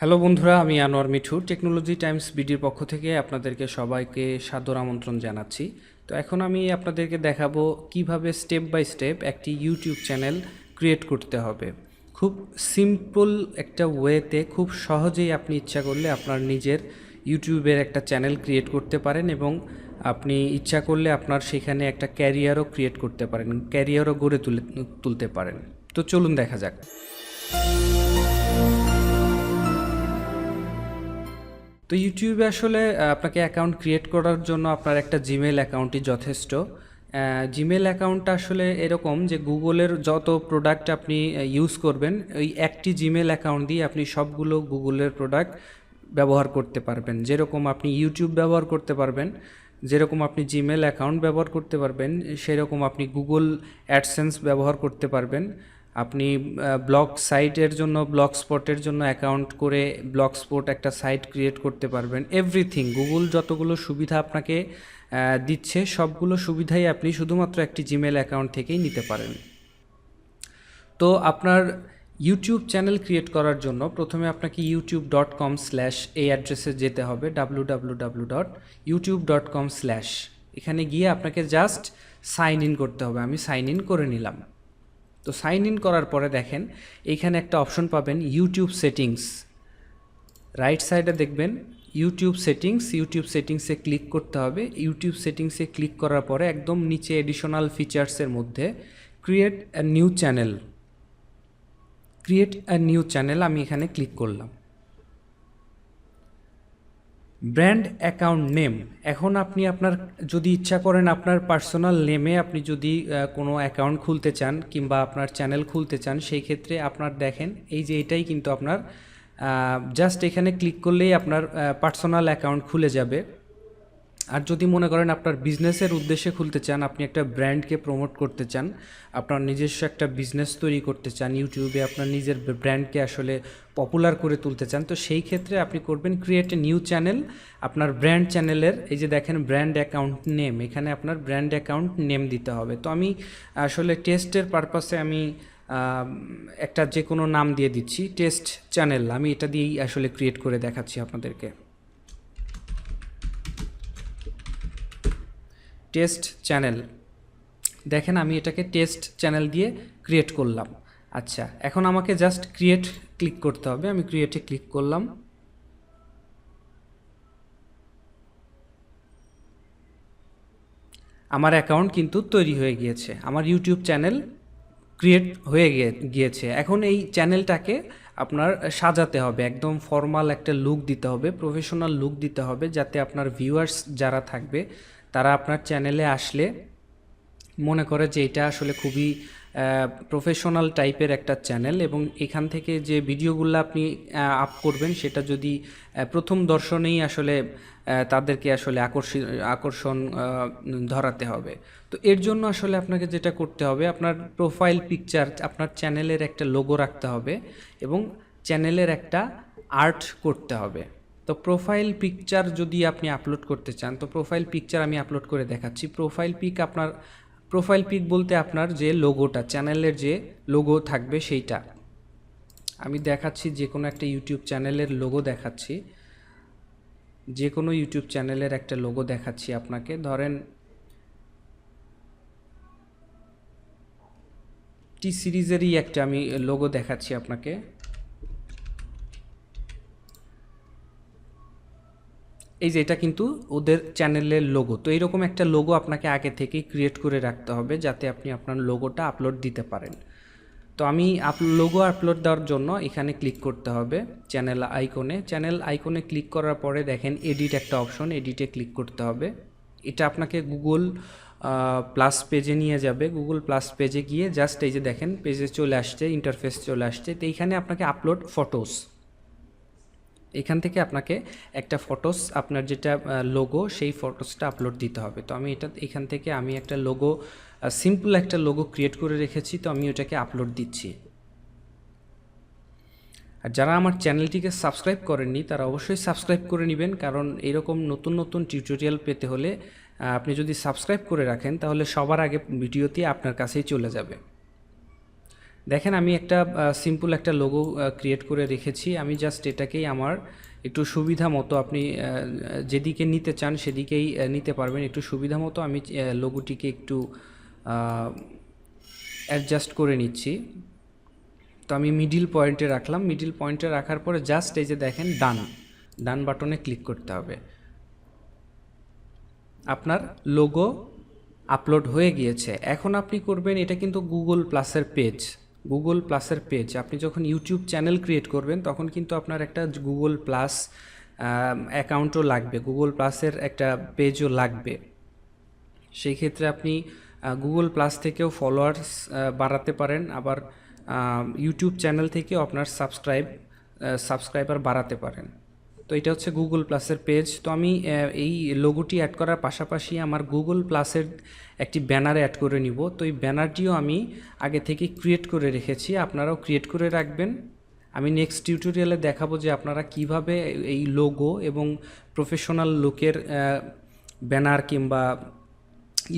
Hello বন্ধুরা, আমি Anwar Mithu. Technology times বিডির পক্ষ থেকে আপনাদেরকে সবাইকে সাদর আমন্ত্রণ জানাচ্ছি। তো এখন আমি আপনাদেরকে দেখাবো কীভাবে স্টেপ বাই স্টেপ একটি ইউটিউব চ্যানেল ক্রিয়েট করতে হবে। খুব সিম্পল একটা ওয়েতে খুব সহজেই আপনি ইচ্ছা করলে আপনার নিজের ইউটিউবের একটা চ্যানেল ক্রিয়েট করতে পারেন এবং আপনি ইচ্ছা করলে আপনার সেখানে একটা ক্যারিয়ারও ক্রিয়েট করতে পারেন, ক্যারিয়ারও গড়ে তুলে, তুলতে পারেন। তো চলুন দেখা যাক। তো ইউটিউবে আসলে আপনাকে অ্যাকাউন্ট ক্রিয়েট করার জন্য আপনার একটা জিমেল অ্যাকাউন্টই যথেষ্ট। জিমেল অ্যাকাউন্টটা আসলে এরকম যে গুগলের যত প্রোডাক্ট আপনি ইউজ করবেন, ওই একটি জিমেল অ্যাকাউন্ট দিয়ে আপনি সবগুলো গুগলের প্রোডাক্ট ব্যবহার করতে পারবেন। যেরকম আপনি ইউটিউব ব্যবহার করতে পারবেন, যেরকম আপনি জিমেল অ্যাকাউন্ট ব্যবহার করতে পারবেন, সেরকম আপনি গুগল অ্যাডসেন্স ব্যবহার করতে পারবেন। আপনি ব্লক সাইটের জন্য ব্লক স্পটের জন্য অ্যাকাউন্ট করে ব্লক স্পট একটা সাইট ক্রিয়েট করতে পারবেন। এভরিথিং গুগল যতগুলো সুবিধা আপনাকে দিচ্ছে, সবগুলো সুবিধাই আপনি শুধুমাত্র একটি জিমেল অ্যাকাউন্ট থেকেই নিতে পারেন। তো আপনার ইউটিউব চ্যানেল ক্রিয়েট করার জন্য প্রথমে আপনাকে ইউটিউব ডট কম স্ল্যাশ এই অ্যাড্রেসে যেতে হবে W W W dot YouTube dot com slash এখানে গিয়ে আপনাকে জাস্ট সাইন ইন করতে হবে। আমি সাইন ইন করে নিলাম। তো সাইন ইন করার পরে দেখেন, এইখানে একটা অপশন পাবেন ইউটিউব সেটিংস রাইট সাইডে দেখবেন ইউটিউব সেটিংস ইউটিউব সেটিংসে ক্লিক করতে হবে। ইউটিউব সেটিংসে ক্লিক করার পরে একদম নিচে এডিশনাল ফিচার্সের মধ্যে create a new channel create a new channel আমি এখানে ক্লিক করলাম। Brand account name. এখন আপনি আপনার, যদি ইচ্ছা করেন আপনার পার্সোনাল নেমে আপনি যদি কোনো অ্যাকাউন্ট খুলতে চান কিংবা আপনার চ্যানেল খুলতে চান, সেই ক্ষেত্রে আপনার দেখেন, এই যে এটাই কিন্তু আপনার জাস্ট এখানে ক্লিক করলেই আপনার পার্সোনাল অ্যাকাউন্ট খুলে যাবে। আর যদি মনে করেন আপনার বিজনেসের উদ্দেশ্যে খুলতে চান, আপনি একটা ব্র্যান্ডকে প্রমোট করতে চান, আপনার নিজস্ব একটা বিজনেস তৈরি করতে চান ইউটিউবে আপনার নিজের ব্র্যান্ডকে আসলে পপুলার করে তুলতে চান, তো সেই ক্ষেত্রে আপনি করবেন ক্রিয়েট এ নিউ চ্যানেল আপনার ব্র্যান্ড চ্যানেলের এই যে দেখেন ব্র্যান্ড অ্যাকাউন্ট নেম এখানে আপনার ব্র্যান্ড অ্যাকাউন্ট নেম দিতে হবে। তো আমি আসলে টেস্টের পারপাসে আমি একটা যে কোনো নাম দিয়ে দিচ্ছি টেস্ট চ্যানেল আমি এটা দিয়েই আসলে ক্রিয়েট করে দেখাচ্ছি আপনাদেরকে। টেস্ট চ্যানেল দেখেন আমি এটাকে টেস্ট চ্যানেল দিয়ে ক্রিয়েট করলাম। আচ্ছা এখন আমাকে জাস্ট ক্রিয়েট ক্লিক করতে হবে। আমি ক্রিয়েটে ক্লিক করলাম। আমার অ্যাকাউন্ট কিন্তু তৈরি হয়ে গিয়েছে। আমার ইউটিউব চ্যানেল ক্রিয়েট হয়ে গিয়ে- গিয়েছে। এখন এই চ্যানেলটাকে আপনার সাজাতে হবে। একদম ফর্মাল একটা লুক দিতে হবে প্রফেশনাল লুক দিতে হবে, যাতে আপনার ভিউয়ার্স যারা থাকবে তারা আপনার চ্যানেলে আসলে মনে করে যে এটা আসলে খুবই প্রফেশনাল টাইপের একটা চ্যানেল এবং এখান থেকে যে ভিডিওগুলো আপনি আপ করবেন সেটা যদি প্রথম দর্শনেই আসলে তাদেরকে আসলে আকর্ষি, আকর্ষণ ধরাতে হবে। তো এর জন্য আসলে আপনাকে যেটা করতে হবে, আপনার প্রোফাইল পিকচার আপনার চ্যানেলের একটা লোগো রাখতে হবে এবং চ্যানেলের একটা আর্ট করতে হবে। তো প্রোফাইল পিকচার যদি আপনি আপলোড করতে চান, তো প্রোফাইল পিকচার আমি আপলোড করে দেখাচ্ছি। প্রোফাইল পিক আপনার প্রোফাইল পিক বলতে আপনার যে লোগোটা চ্যানেলের যে লোগো থাকবে সেইটা। আমি দেখাচ্ছি যে কোনো একটা ইউটিউব চ্যানেলের লোগো দেখাচ্ছি। যে কোনো ইউটিউব চ্যানেলের একটা লোগো দেখাচ্ছি আপনাকে। ধরেন টি সিরিজেরই একটা আমি লোগো দেখাচ্ছি আপনাকে। এই যে এটা কিন্তু ওদের চ্যানেলের লোগো তো এইরকম একটা লোগো আপনাকে আগে থেকেই ক্রিয়েট করে রাখতে হবে যাতে আপনি আপনার লোগোটা আপলোড দিতে পারেন। তো আমি আপ লোগো আপলোড দেওয়ার জন্য এখানে ক্লিক করতে হবে চ্যানেল আইকনে চ্যানেল আইকনে ক্লিক করার পরে দেখেন এডিট একটা অপশন এডিটে ক্লিক করতে হবে। এটা আপনাকে গুগল প্লাস পেজে নিয়ে যাবে। গুগল প্লাস পেজে গিয়ে জাস্ট এই যে দেখেন পেজে চলে আসছে ইন্টারফেস চলে আসছে। তো এইখানে আপনাকে আপলোড ফটোস এখান থেকে আপনাকে একটা ফটোস আপনার যেটা লোগো সেই ফটোসটা আপলোড দিতে হবে। তো আমি এটা, এখান থেকে আমি একটা লোগো সিম্পল একটা লোগো ক্রিয়েট করে রেখেছি, তো আমি ওটাকে আপলোড দিচ্ছি। আর যারা আমার চ্যানেলটিকে সাবস্ক্রাইব করেননি, তারা অবশ্যই সাবস্ক্রাইব করে নেবেন, কারণ এরকম নতুন নতুন টিউটোরিয়াল পেতে হলে আপনি যদি সাবস্ক্রাইব করে রাখেন, তাহলে সবার আগে ভিডিওটি আপনার কাছেই চলে যাবে। দেখেন, আমি একটা সিম্পল একটা লোগো ক্রিয়েট করে রেখেছি। আমি জাস্ট এটাকেই আমার একটু সুবিধা মতো আপনি যেদিকে নিতে চান সেদিকেই নিতে পারবেন। একটু সুবিধা মতো আমি লোগোটিকে একটু অ্যাডজাস্ট করে নিচ্ছি। তো আমি মিডিল পয়েন্টে রাখলাম। মিডিল পয়েন্টে রাখার পরে জাস্ট এই যে দেখেন ডান ডান বাটনে ক্লিক করতে হবে। আপনার লোগো আপলোড হয়ে গিয়েছে। এখন আপনি করবেন, এটা কিন্তু গুগল প্লাসের পেজ গুগল প্লাসের পেজ আপনি যখন ইউটিউব চ্যানেল ক্রিয়েট করবেন, তখন কিন্তু আপনার একটা গুগল প্লাস অ্যাকাউন্টও লাগবে। গুগল প্লাসের একটা পেজও লাগবে। সেই ক্ষেত্রে আপনি গুগল প্লাস থেকেও ফলোয়ার্স বাড়াতে পারেন। আবার ইউটিউব চ্যানেল থেকেও আপনার সাবস্ক্রাইব সাবস্ক্রাইবার বাড়াতে পারেন। তো এটা হচ্ছে গুগল প্লাসের পেজ তো আমি এই লোগোটি অ্যাড করার পাশাপাশি আমার গুগল প্লাসের একটি ব্যানার অ্যাড করে নিব। তো এই ব্যানারটিও আমি আগে থেকে ক্রিয়েট করে রেখেছি। আপনারাও ক্রিয়েট করে রাখবেন। আমি নেক্সট টিউটোরিয়ালে দেখাবো যে আপনারা কীভাবে এই লোগো এবং প্রফেশনাল লুকের ব্যানার কিংবা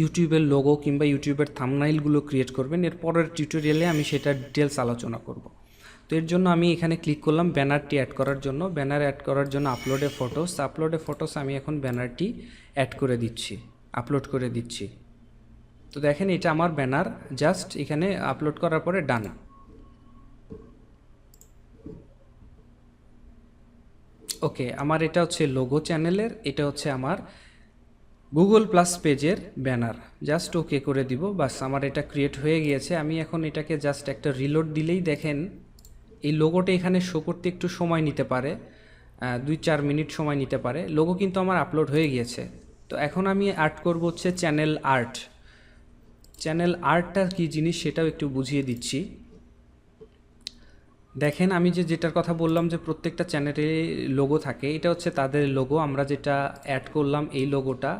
ইউটিউবের লোগো কিংবা ইউটিউবের থামনাইলগুলো ক্রিয়েট করবেন। এর পরের টিউটোরিয়ালে আমি সেটা ডিটেলস আলোচনা করব। তো এর জন্য আমি এখানে ক্লিক করলাম ব্যানারটি অ্যাড করার জন্য। ব্যানার অ্যাড করার জন্য আপলোডে ফটোস আপলোডে ফটোস আমি এখন ব্যানারটি অ্যাড করে দিচ্ছি। আপলোড করে দিচ্ছি। তো দেখেন এটা আমার ব্যানার জাস্ট এখানে আপলোড করার পরে ডান ওকে আমার এটা হচ্ছে লোগো চ্যানেলের এটা হচ্ছে আমার গুগল প্লাস পেজের ব্যানার জাস্ট ওকে করে দিব। বাস, আমার এটা ক্রিয়েট হয়ে গিয়েছে। আমি এখন এটাকে জাস্ট একটা রিলোড দিলেই দেখেন এই লোগোটা এখানে শো করতে একটু সময় নিতে পারে দুই চার মিনিট সময় নিতে পারে। লোগো কিন্তু আমার আপলোড হয়ে গিয়েছে। তো এখন আমি আর্ট করব হচ্ছে চ্যানেল আর্ট চ্যানেল আর্টটা কী জিনিস সেটাও একটু বুঝিয়ে দিচ্ছি। দেখেন আমি যে যেটার কথা বললাম যে প্রত্যেকটা চ্যানেলে লোগো থাকে, এটা হচ্ছে তাদের লোগো আমরা যেটা অ্যাড করলাম এই লোগোটা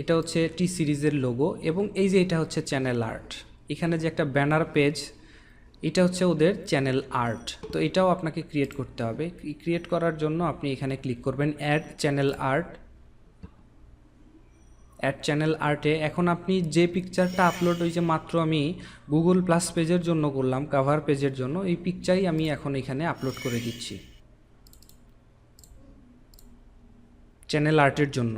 এটা হচ্ছে টি সিরিজের লোগো এবং এই যে এটা হচ্ছে চ্যানেল আর্ট এখানে যে একটা ব্যানার পেজ এটা হচ্ছে ওদের চ্যানেল আর্ট। তো এটাও আপনাকে ক্রিয়েট করতে হবে। ক্রিয়েট করার জন্য আপনি এখানে ক্লিক করবেন add channel art add channel আর্টে এখন আপনি যে পিকচারটা আপলোড ওই যে মাত্র আমি গুগল প্লাস পেজের জন্য করলাম কাভার পেজের জন্য, এই পিকচারই আমি এখন এখানে আপলোড করে দিচ্ছি। চ্যানেল আর্টের জন্য।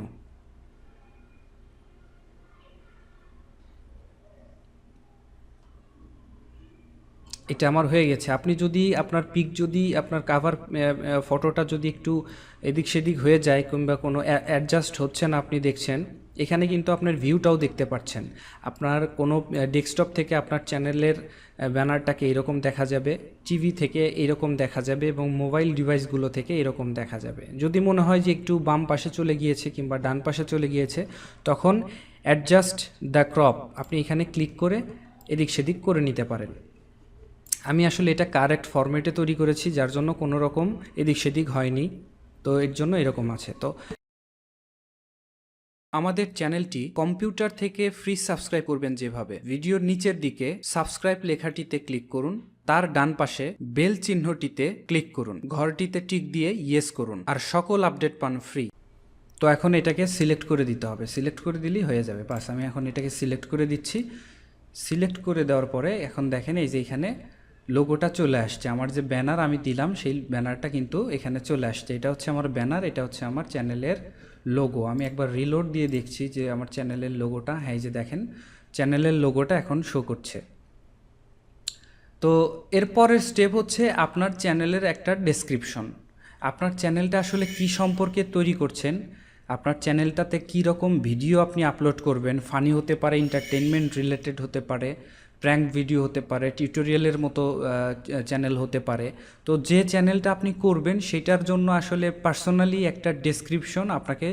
এটা আমার হয়ে গেছে। আপনি যদি আপনার পিক যদি, আপনার কাভার ফটোটা যদি একটু এদিক সেদিক হয়ে যায় কিংবা কোনো অ্যাডজাস্ট হচ্ছে না আপনি দেখছেন, এখানে কিন্তু আপনার ভিউটাও দেখতে পাচ্ছেন। আপনার কোনো ডেস্কটপ থেকে আপনার চ্যানেলের ব্যানারটাকে এরকম দেখা যাবে টিভি থেকে এরকম দেখা যাবে এবং মোবাইল ডিভাইসগুলো থেকে এরকম দেখা যাবে। যদি মনে হয় যে একটু বাম পাশে চলে গিয়েছে কিংবা ডান পাশে চলে গিয়েছে, তখন অ্যাডজাস্ট দ্য ক্রপ আপনি এখানে ক্লিক করে এদিক সেদিক করে নিতে পারেন। আমি আসলে এটা কারেক্ট ফরম্যাটে তৈরি করেছি, যার জন্য কোনো রকম এদিক সেদিক হয়নি। তো এর জন্য এরকম আছে। তো আমাদের চ্যানেলটি কম্পিউটার থেকে ফ্রি সাবস্ক্রাইব করবেন যেভাবে। ভিডিওর নিচের দিকে সাবস্ক্রাইব লেখাটিতে ক্লিক করুন, তার ডান পাশে বেল চিহ্নটিতে ক্লিক করুন। ঘরটিতে টিক দিয়ে ইয়েস করুন, আর সকল আপডেট পান ফ্রি তো এখন এটাকে সিলেক্ট করে দিতে হবে। সিলেক্ট করে দিলেই হয়ে যাবে। বাস, আমি এখন এটাকে সিলেক্ট করে দিচ্ছি। সিলেক্ট করে দেওয়ার পরে এখন দেখেন এই যে এখানে লোগোটা চলে আসছে। আমার যে ব্যানার আমি দিলাম, সেই ব্যানারটা কিন্তু এখানে চলে আসছে। এটা হচ্ছে আমার ব্যানার এটা হচ্ছে আমার চ্যানেলের লোগো আমি একবার রিলোড দিয়ে দেখছি যে আমার চ্যানেলের লোগোটা হ্যাঁ যে দেখেন চ্যানেলের লোগোটা এখন শো করছে। তো এরপরের স্টেপ হচ্ছে আপনার চ্যানেলের একটা ডেসক্রিপশন আপনার চ্যানেলটা আসলে কি সম্পর্কে তৈরি করছেন? আপনার চ্যানেলটাতে কী রকম ভিডিও আপনি আপলোড করবেন? ফানি হতে পারে এন্টারটেনমেন্ট রিলেটেড হতে পারে। প্র্যাঙ্ক ভিডিও হতে পারে টিউটোরিয়ালের মতো চ্যানেল হতে পারে। তো যে চ্যানেলটা আপনি করবেন, সেটার জন্য আসলে পার্সোনালি একটা ডেসক্রিপশন আপনাকে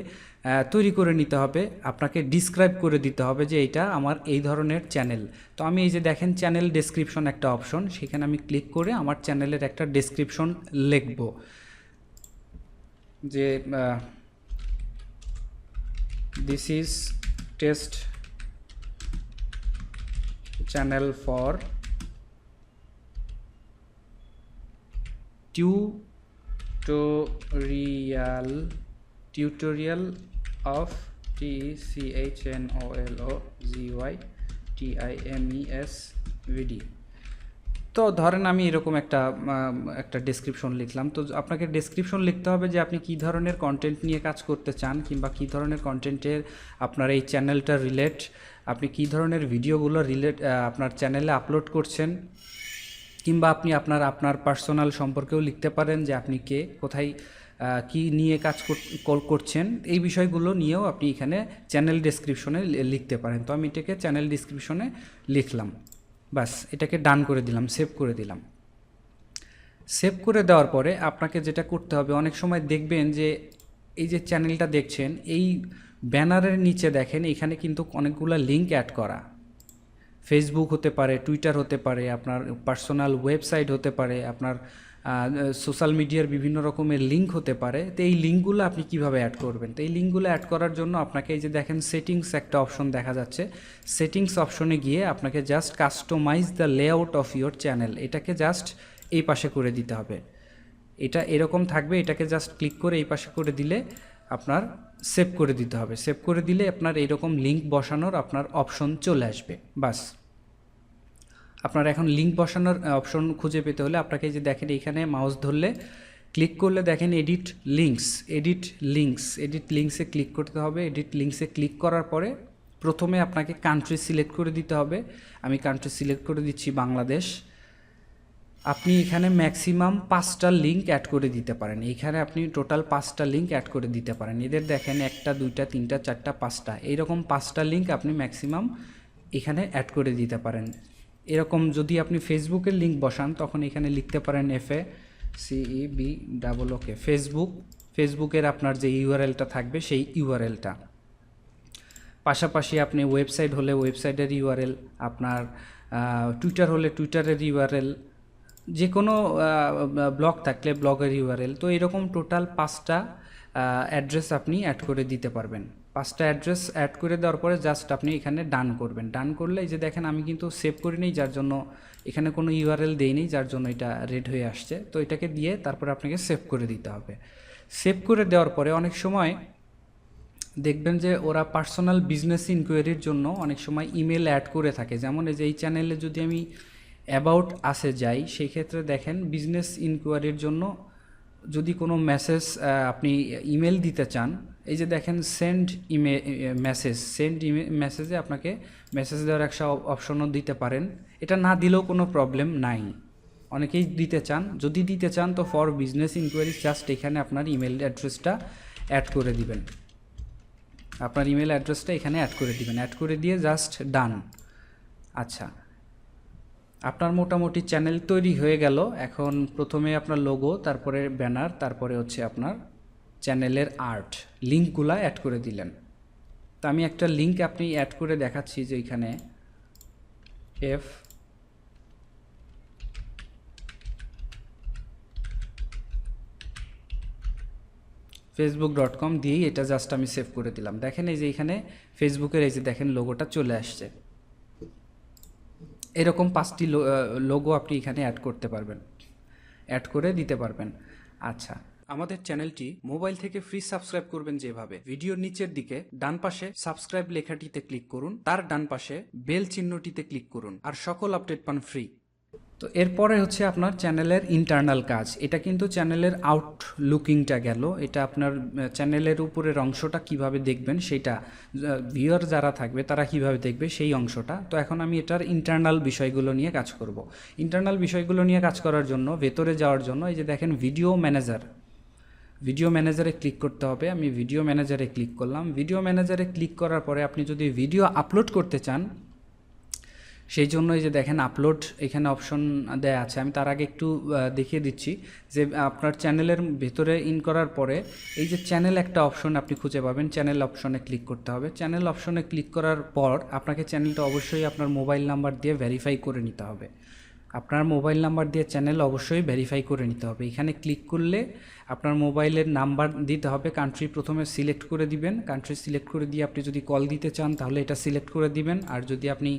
তৈরি করে নিতে হবে। আপনাকে ডিসক্রাইব করে দিতে হবে যে এটা আমার এই ধরনের চ্যানেল তো আমি এই যে দেখেন চ্যানেল ডেসক্রিপশন একটা অপশন সেখানে আমি ক্লিক করে আমার চ্যানেলের একটা ডেসক্রিপশন লিখব। যে this is test channel for tutorial tutorial of t c h n o l o g y t i m e s v d তো ধরেন আমি এরকম একটা একটা ডেসক্রিপশন লিখলাম। তো আপনাকে ডেসক্রিপশন লিখতে হবে যে আপনি কী ধরনের কন্টেন্ট নিয়ে কাজ করতে চান কিংবা কী ধরনের কন্টেন্টের আপনার এই চ্যানেলটা রিলেট আপনি কী ধরনের ভিডিওগুলো রিলেট আপনার চ্যানেলে আপলোড করছেন কিংবা আপনি আপনার আপনার পার্সোনাল সম্পর্কেও লিখতে পারেন যে আপনি কে, কোথায় কি নিয়ে কাজ কর- করছেন। এই বিষয়গুলো নিয়েও আপনি এখানে চ্যানেল ডেসক্রিপশনে লিখতে পারেন। তো আমি এটাকে চ্যানেল ডিসক্রিপশনে লিখলাম। বাস, এটাকে ডান করে দিলাম, সেভ করে দিলাম। সেভ করে দেওয়ার পরে আপনাকে যেটা করতে হবে, অনেক সময় দেখবেন যে এই যে চ্যানেলটা দেখছেন, এই ব্যানারের নিচে দেখেন, এখানে কিন্তু অনেকগুলো লিঙ্ক অ্যাড করা। ফেসবুক হতে পারে টুইটার হতে পারে, আপনার পার্সোনাল ওয়েবসাইট হতে পারে, আপনার সোশ্যাল মিডিয়ার বিভিন্ন রকমের লিঙ্ক হতে পারে। তো এই লিঙ্কগুলো আপনি কীভাবে অ্যাড করবেন? তো এই লিঙ্কগুলো অ্যাড করার জন্য আপনাকে এই যে দেখেন সেটিংস একটা অপশন দেখা যাচ্ছে। সেটিংস অপশনে গিয়ে আপনাকে just customize the layout of your channel এটাকে জাস্ট এই পাশে করে দিতে হবে। এটা এরকম থাকবে, এটাকে জাস্ট ক্লিক করে এই পাশে করে দিলে আপনার সেভ করে দিতে হবে। সেভ করে দিলে আপনার এইরকম লিঙ্ক বসানোর আপনার অপশন চলে আসবে। বাস। আপনার এখন লিঙ্ক বসানোর অপশন খুঁজে পেতে হলে আপনাকে যে দেখেন এইখানে মাউস ধরলে ক্লিক করলে দেখেন edit links edit links edit লিঙ্কসে click করতে হবে। এডিট লিঙ্কসে ক্লিক করার পরে প্রথমে আপনাকে কান্ট্রি সিলেক্ট করে দিতে হবে। আমি কান্ট্রি সিলেক্ট করে দিচ্ছি বাংলাদেশ। আপনি এখানে ম্যাক্সিমাম পাঁচটা লিঙ্ক অ্যাড করে দিতে পারেন। এখানে আপনি টোটাল পাঁচটা লিঙ্ক অ্যাড করে দিতে পারেন। এদের দেখেন একটা, দুইটা, তিনটা, চারটা, পাঁচটা। এইরকম পাঁচটা লিঙ্ক আপনি ম্যাক্সিমাম এখানে অ্যাড করে দিতে পারেন। এরকম যদি আপনি ফেসবুকের লিঙ্ক বসান, তখন এখানে লিখতে পারেন এফ এ সিই বি ডাবল ওকে ফেসবুক ফেসবুকের আপনার যে ইউআরএলটা থাকবে, সেই ইউআরএলটা পাশাপাশি আপনি ওয়েবসাইট হলে ওয়েবসাইটের ইউআরএল আপনার টুইটার হলে টুইটারের ইউআরএল যে কোনো ব্লগ থাকলে ব্লগের ইউআরএল তো এরকম টোটাল পাঁচটা অ্যাড্রেস আপনি অ্যাড করে দিতে পারবেন। পাঁচটা অ্যাড্রেস অ্যাড করে দেওয়ার পরে জাস্ট আপনি এখানে ডান করবেন। ডান করলে এই যে দেখেন আমি কিন্তু সেভ করি নেই, যার জন্য এখানে কোনো ইউআরএল দেইনি যার জন্য এটা রেড হয়ে আসছে। তো এটাকে দিয়ে তারপরে আপনাকে সেভ করে দিতে হবে। সেভ করে দেওয়ার পরে অনেক সময় দেখবেন যে ওরা পার্সোনাল বিজনেস ইনকোয়ারির জন্য অনেক সময় ইমেল অ্যাড করে থাকে। যেমন এই যে এই চ্যানেলে যদি আমি অ্যাবাউট আসে যাই, সেই ক্ষেত্রে দেখেন বিজনেস ইনকোয়ারির জন্য যদি কোনো মেসেজ আপনি ইমেল দিতে চান এই যে দেখেন send email message send email মেসেজে আপনাকে মেসেজ দেওয়ার একটা অপশনও দিতে পারেন। এটা না দিলেও কোনো প্রবলেম নাই। অনেকেই দিতে চান। যদি দিতে চান, তো ফর বিজনেস ইনকোয়ারি জাস্ট এখানে আপনার ইমেল অ্যাড্রেসটা অ্যাড করে দিবেন। আপনার ইমেল অ্যাড্রেসটা এখানে অ্যাড করে দিবেন। অ্যাড করে দিয়ে জাস্ট ডান আচ্ছা। আপনার মোটামুটি চ্যানেল তৈরি হয়ে গেল। এখন প্রথমে আপনার লোগো তারপরে ব্যানার তারপরে হচ্ছে আপনার চ্যানেলের আর্ট লিঙ্কগুলা অ্যাড করে দিলেন। তো আমি একটা লিঙ্ক আপনি অ্যাড করে দেখাচ্ছি যে এখানে এফ ফেসবুক ডট কম দিয়েই এটা জাস্ট আমি সেভ করে দিলাম। দেখেন এই যে এখানে ফেসবুকের এই যে দেখেন লোগোটা চলে আসছে। এরকম পাঁচটি লোগো আপনি এখানে অ্যাড করতে পারবেন। অ্যাড করে দিতে পারবেন। আচ্ছা। আমাদের চ্যানেলটি মোবাইল থেকে ফ্রি সাবস্ক্রাইব করবেন যেভাবে। ভিডিওর নিচের দিকে ডান পাশে সাবস্ক্রাইব লেখাটিতে ক্লিক করুন, তার ডান পাশে বেল চিহ্নটিতে ক্লিক করুন, আর সকল আপডেট পান ফ্রি তো এরপরে হচ্ছে আপনার চ্যানেলের ইন্টারনাল কাজ। এটা কিন্তু চ্যানেলের আউট লুকিংটা গেল। এটা আপনার চ্যানেলের উপরের অংশটা কীভাবে দেখবেন সেটা ভিউয়ার যারা থাকবে তারা কীভাবে দেখবে সেই অংশটা। তো এখন আমি এটার ইন্টারনাল বিষয়গুলো নিয়ে কাজ করব। ইন্টারনাল বিষয়গুলো নিয়ে কাজ করার জন্য, ভেতরে যাওয়ার জন্য, এই যে দেখেন ভিডিও ম্যানেজার ভিডিও ম্যানেজারে ক্লিক করতে হবে। আমি ভিডিও ম্যানেজারে ক্লিক করলাম। ভিডিও ম্যানেজারে ক্লিক করার পরে আপনি যদি ভিডিও আপলোড করতে চান, সেই জন্য এই যে দেখেন আপলোড এখানে অপশন দেয়া আছে। আমি তার আগে একটু দেখিয়ে দিচ্ছি যে, আপনার চ্যানেলের ভেতরে ইন করার পরে এই যে চ্যানেল একটা অপশন আপনি খুঁজে পাবেন। চ্যানেল অপশনে ক্লিক করতে হবে। চ্যানেল অপশনে ক্লিক করার পর আপনাকে চ্যানেলটা অবশ্যই আপনার মোবাইল নাম্বার দিয়ে ভেরিফাই করে নিতে হবে। আপনার মোবাইল নাম্বার দিয়ে চ্যানেল অবশ্যই ভেরিফাই করে নিতে হবে। এখানে ক্লিক করলে আপনার মোবাইলের নাম্বার দিতে হবে। কান্ট্রি প্রথমে সিলেক্ট করে দিবেন। কান্ট্রি সিলেক্ট করে দিয়ে আপনি যদি কল দিতে চান, তাহলে এটা সিলেক্ট করে দিবেন। আর যদি আপনি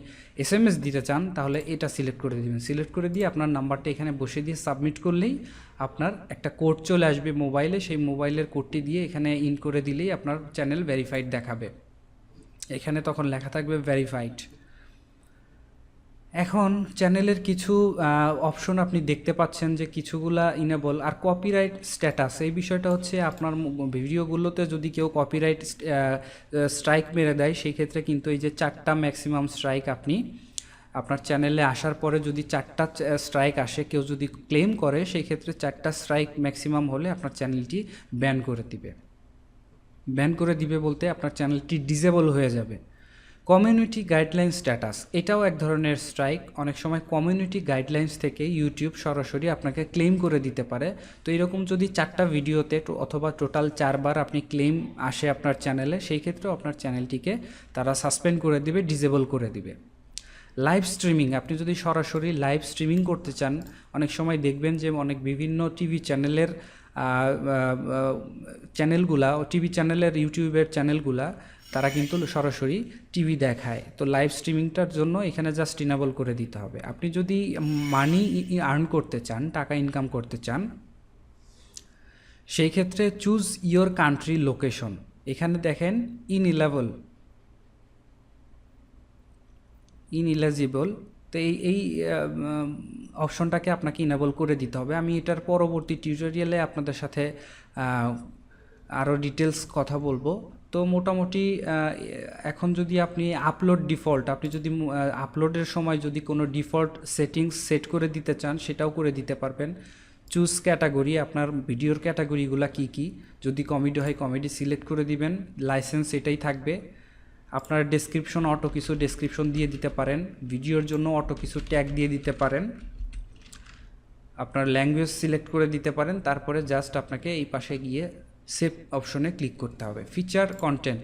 এস এম এস দিতে চান, তাহলে এটা সিলেক্ট করে দিবেন। সিলেক্ট করে দিয়ে আপনার নাম্বারটা এখানে বসে দিয়ে সাবমিট করলেই আপনার একটা কোড চলে আসবে মোবাইলে। সেই মোবাইলের কোডটি দিয়ে এখানে ইন করে দিলেই আপনার চ্যানেল ভেরিফাইড দেখাবে। এখানে তখন লেখা থাকবে ভেরিফাইড এখন চ্যানেলের কিছু অপশন আপনি দেখতে পাচ্ছেন যে কিছুগুলা ইনেবল আর কপিরাইট স্ট্যাটাস এই বিষয়টা হচ্ছে আপনার ভিডিওগুলোতে যদি কেউ কপিরাইট স্ট্রাইক মেরে দেয়, সেই ক্ষেত্রে কিন্তু এই যে চারটা ম্যাক্সিমাম স্ট্রাইক আপনি, আপনার চ্যানেলে আসার পরে যদি চারটা স্ট্রাইক আসে, কেউ যদি ক্লেম করে, সেই ক্ষেত্রে চারটা স্ট্রাইক ম্যাক্সিমাম হলে আপনার চ্যানেলটি ব্যান করে দিবে। ব্যান করে দিবে বলতে আপনার চ্যানেলটি ডিজেবল হয়ে যাবে। কমিউনিটি গাইডলাইন স্ট্যাটাস, এটাও এক ধরনের স্ট্রাইক। অনেক সময় কমিউনিটি গাইডলাইন্স থেকে ইউটিউব সরাসরি আপনাকে ক্লেম করে দিতে পারে। তো এরকম যদি চারটা ভিডিওতে অথবা টোটাল চারবার আপনি ক্লেম আসে আপনার চ্যানেলে, সেই ক্ষেত্রেও আপনার চ্যানেলটিকে তারা সাসপেন্ড করে দিবে, ডিজেবল করে দিবে। লাইভ স্ট্রিমিং, আপনি যদি সরাসরি লাইভ স্ট্রিমিং করতে চান, অনেক সময় দেখবেন যে অনেক বিভিন্ন টিভি চ্যানেলের চ্যানেলগুলা টিভি চ্যানেলের, ইউটিউবের চ্যানেলগুলা তারা কিন্তু সরাসরি টিভি দেখায়। তো লাইভ স্ট্রিমিংটার জন্য এখানে জাস্ট ইনাবল করে দিতে হবে। আপনি যদি মানি আর্ন করতে চান, টাকা ইনকাম করতে চান, সেই ক্ষেত্রে চুজ ইয়োর কান্ট্রি লোকেশন এখানে দেখেন ইন ইলেবল ইনএলিজিবল তো এই এই অপশনটাকে আপনাকে ইনেবল করে দিতে হবে। আমি এটার পরবর্তী টিউটোরিয়ালে আপনাদের সাথে আরও ডিটেলস কথা বলব। তো মোটামুটি এখন যদি আপনি আপলোড ডিফল্ট আপনি যদি আপলোডের সময় যদি কোনো ডিফল্ট সেটিংস সেট করে দিতে চান, সেটাও করে দিতে পারবেন। চুজ ক্যাটাগরি আপনার ভিডিওর ক্যাটাগরিগুলো কি কি? যদি কমেডি হয় কমেডি সিলেক্ট করে দিবেন লাইসেন্স এটাই থাকবে। আপনার ডেসক্রিপশন অটো কিছু ডেসক্রিপশন দিয়ে দিতে পারেন। ভিডিওর জন্য অটো কিছু ট্যাগ দিয়ে দিতে পারেন। আপনার ল্যাঙ্গুয়েজ সিলেক্ট করে দিতে পারেন। তারপরে জাস্ট আপনাকে এই পাশে গিয়ে সেভ অপশনে ক্লিক করতে হবে। ফিচার কন্টেন্ট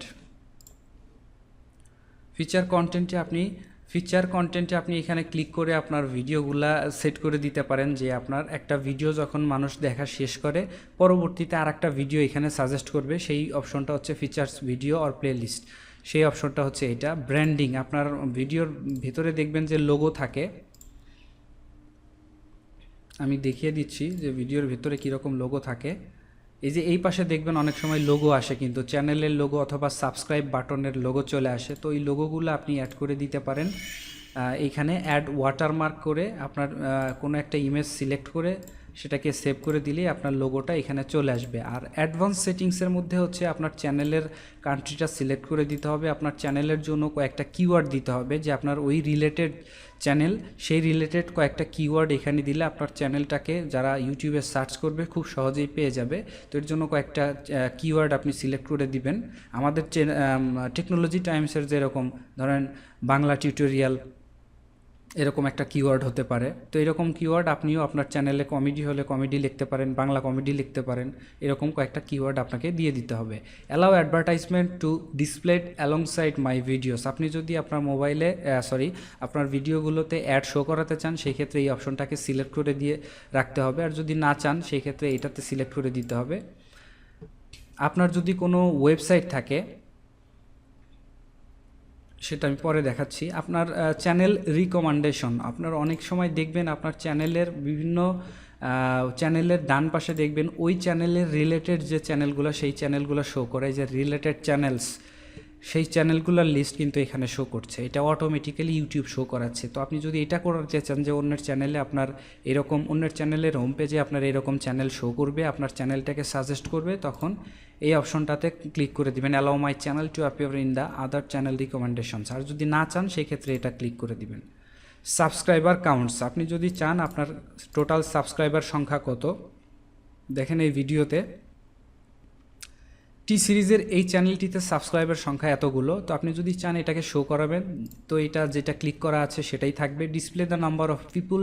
ফিচার কন্টেন্টে আপনি ফিচার কন্টেন্টে আপনি এখানে ক্লিক করে আপনার ভিডিওগুলা সেট করে দিতে পারেন যে আপনার একটা ভিডিও যখন মানুষ দেখা শেষ করে, পরবর্তীতে আর একটা ভিডিও এখানে সাজেস্ট করবে, সেই অপশনটা হচ্ছে ফিচার্স ভিডিও অর প্লেলিস্ট সেই অপশনটা হচ্ছে এটা। ব্র্যান্ডিং আপনার ভিডিওর ভিতরে দেখবেন যে লোগো থাকে। আমি দেখিয়ে দিচ্ছি যে ভিডিওর ভিতরে কীরকম লোগো থাকে। এই যে এই পাশে দেখবেন অনেক সময় লোগো আসে কিন্তু চ্যানেলের লোগো অথবা সাবস্ক্রাইব বাটনের লোগো চলে আসে। তো এই লোগোগুলো আপনি অ্যাড করে দিতে পারেন। এইখানে অ্যাড ওয়াটারমার্ক করে আপনার কোনো একটা ইমেজ সিলেক্ট করে সেটাকে সেভ করে দিলেই আপনার লোগোটা এখানে চলে আসবে। আর অ্যাডভান্স সেটিংসের মধ্যে হচ্ছে আপনার চ্যানেলের কান্ট্রিটা সিলেক্ট করে দিতে হবে। আপনার চ্যানেলের জন্য কয়েকটা কিওয়ার্ড দিতে হবে যে আপনার ওই রিলেটেড চ্যানেল সেই রিলেটেড কয়েকটা কিওয়ার্ড এখানে দিলে আপনার চ্যানেলটাকে যারা ইউটিউবে সার্চ করবে খুব সহজেই পেয়ে যাবে। তো এর জন্য কয়েকটা কিওয়ার্ড আপনি সিলেক্ট করে দিবেন। আমাদের টেকনোলজি টাইমসের যেরকম, ধরেন বাংলা টিউটোরিয়াল এরকম একটা কিওয়ার্ড হতে পারে। তো এরকম কিওয়ার্ড আপনিও আপনার চ্যানেলে কমেডি হলে কমেডি লিখতে পারেন, বাংলা কমেডি লিখতে পারেন, এরকম কয়েকটা কিওয়ার্ড আপনাকে দিয়ে দিতে হবে। Allow advertisement to displayed alongside my videos আপনি যদি আপনার মোবাইলে সরি আপনার ভিডিওগুলোতে অ্যাড শো করাতে চান সেই ক্ষেত্রে এই অপশনটাকে সিলেক্ট করে দিয়ে রাখতে হবে। আর যদি না চান সেই ক্ষেত্রে এটাতে সিলেক্ট করে দিতে হবে। আপনার যদি কোনো ওয়েবসাইট থাকে সেটা আমি পরে দেখাচ্ছি। আপনার চ্যানেল রিকমেন্ডেশন আপনার অনেক সময় দেখবেন আপনার চ্যানেলের বিভিন্ন চ্যানেলের ডান পাশে দেখবেন ওই চ্যানেলের রিলেটেড যে চ্যানেলগুলো সেই চ্যানেলগুলো শো করে। যে রিলেটেড চ্যানেলস সেই চ্যানেলগুলোর লিস্ট কিন্তু এখানে শো করছে। এটা অটোমেটিক্যালি ইউটিউব শো করাচ্ছে। তো আপনি যদি এটা করাতে চান যে অন্যের চ্যানেলে আপনার এরকম, অন্যের চ্যানেলের হোম পেজে আপনার এরকম চ্যানেল শো করবে, আপনার চ্যানেলটাকে সাজেস্ট করবে, তখন এই অপশনটাতে ক্লিক করে দিবেন। Allow my channel to appear in the other channel recommendations আর যদি না চান সেই ক্ষেত্রে এটা ক্লিক করে দিবেন। সাবস্ক্রাইবার কাউন্টস আপনি যদি চান, আপনার টোটাল সাবস্ক্রাইবার সংখ্যা কত? দেখেন এই ভিডিওতে টি সিরিজের এই চ্যানেলটিতে সাবস্ক্রাইবার সংখ্যা এতগুলো, তো আপনি যদি চান এটাকে শো করাবেন, তো এটা যেটা ক্লিক করা আছে সেটাই থাকবে। Display the number of people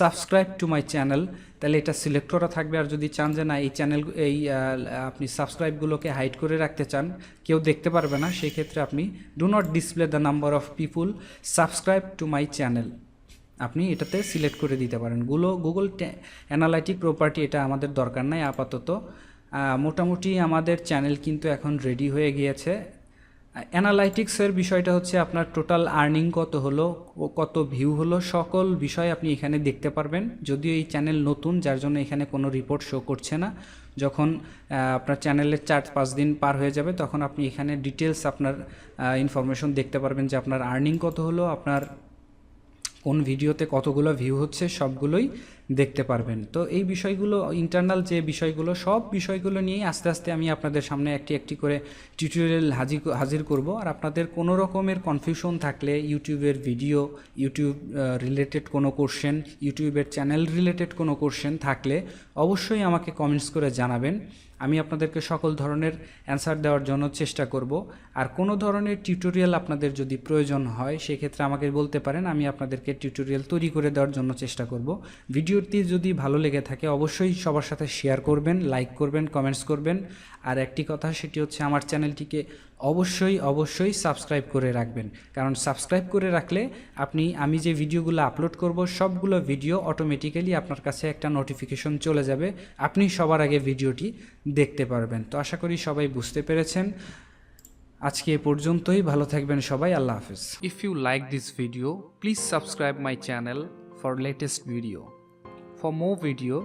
subscribe to my channel তাহলে এটা সিলেক্ট করা থাকবে। আর যদি চান যে না, এই চ্যানেল এই আপনি সাবস্ক্রাইবগুলোকে হাইড করে রাখতে চান, কেউ দেখতে পারবে না সেই ক্ষেত্রে আপনি do not display the number of people subscribe to my channel আপনি এটাতে সিলেক্ট করে দিতে পারেন। গুলো গুগল অ্যানালাইটিক প্রপার্টি এটা আমাদের দরকার নাই, আপাতত। মোটামুটি আমাদের চ্যানেল কিন্তু এখন রেডি হয়ে গিয়েছে। অ্যানালাইটিক্সের বিষয়টা হচ্ছে আপনার টোটাল আর্নিং কত হলো, ও কত ভিউ হলো, সকল বিষয় আপনি এখানে দেখতে পারবেন। যদিও এই চ্যানেল নতুন, যার জন্য এখানে কোনো রিপোর্ট শো করছে না। যখন আপনার চ্যানেলের চার পাঁচ দিন পার হয়ে যাবে, তখন আপনি এখানে ডিটেলস আপনার ইনফরমেশন দেখতে পারবেন যে আপনার আর্নিং কত হলো, আপনার কোন ভিডিওতে কতগুলো ভিউ হচ্ছে সবগুলোই দেখতে পারবেন। তো এই বিষয়গুলো ইন্টারনাল যে বিষয়গুলো, সব বিষয়গুলো নিয়েই আস্তে আস্তে আমি আপনাদের সামনে একটি একটি করে টিউটোরিয়াল হাজির হাজির করব। আর আপনাদের কোনো রকমের কনফিউশন থাকলে ইউটিউবের ভিডিও ইউটিউব রিলেটেড কোনো কোশ্চেন ইউটিউবের চ্যানেল রিলেটেড কোনো কোশ্চেন থাকলে অবশ্যই আমাকে কমেন্টস করে জানাবেন। আমি আপনাদেরকে সকল ধরনের অ্যান্সার দেওয়ার জন্য চেষ্টা করব। আর কোনো ধরনের টিউটোরিয়াল আপনাদের যদি প্রয়োজন হয়, সেক্ষেত্রে আমাকে বলতে পারেন, আমি আপনাদেরকে টিউটোরিয়াল তৈরি করে দেওয়ার জন্য চেষ্টা করব। ভিডিওটি যদি ভালো লেগে থাকে, অবশ্যই সবার সাথে শেয়ার করবেন লাইক করবেন কমেন্টস করবেন। আর একটি কথা সেটি হচ্ছে আমার চ্যানেলটিকে অবশ্যই অবশ্যই সাবস্ক্রাইব করে রাখবেন। কারণ সাবস্ক্রাইব করে রাখলে আপনি, আমি যে ভিডিওগুলো আপলোড করব, সবগুলো ভিডিও অটোমেটিক্যালি আপনার কাছে একটা নোটিফিকেশন চলে যাবে। আপনি সবার আগে ভিডিওটি দেখতে পারবেন। তো আশা করি সবাই বুঝতে পেরেছেন। আজকে এ পর্যন্তই। ভালো থাকবেন সবাই। আল্লাহ হাফিজ। If you like this video please subscribe my channel for latest video for more video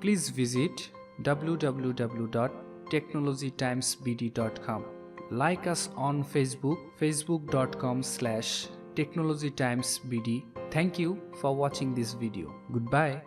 please visit www.technologytimesbd.com like us on facebook facebook.com slash technologytimesbd. Thank you for watching this video. Goodbye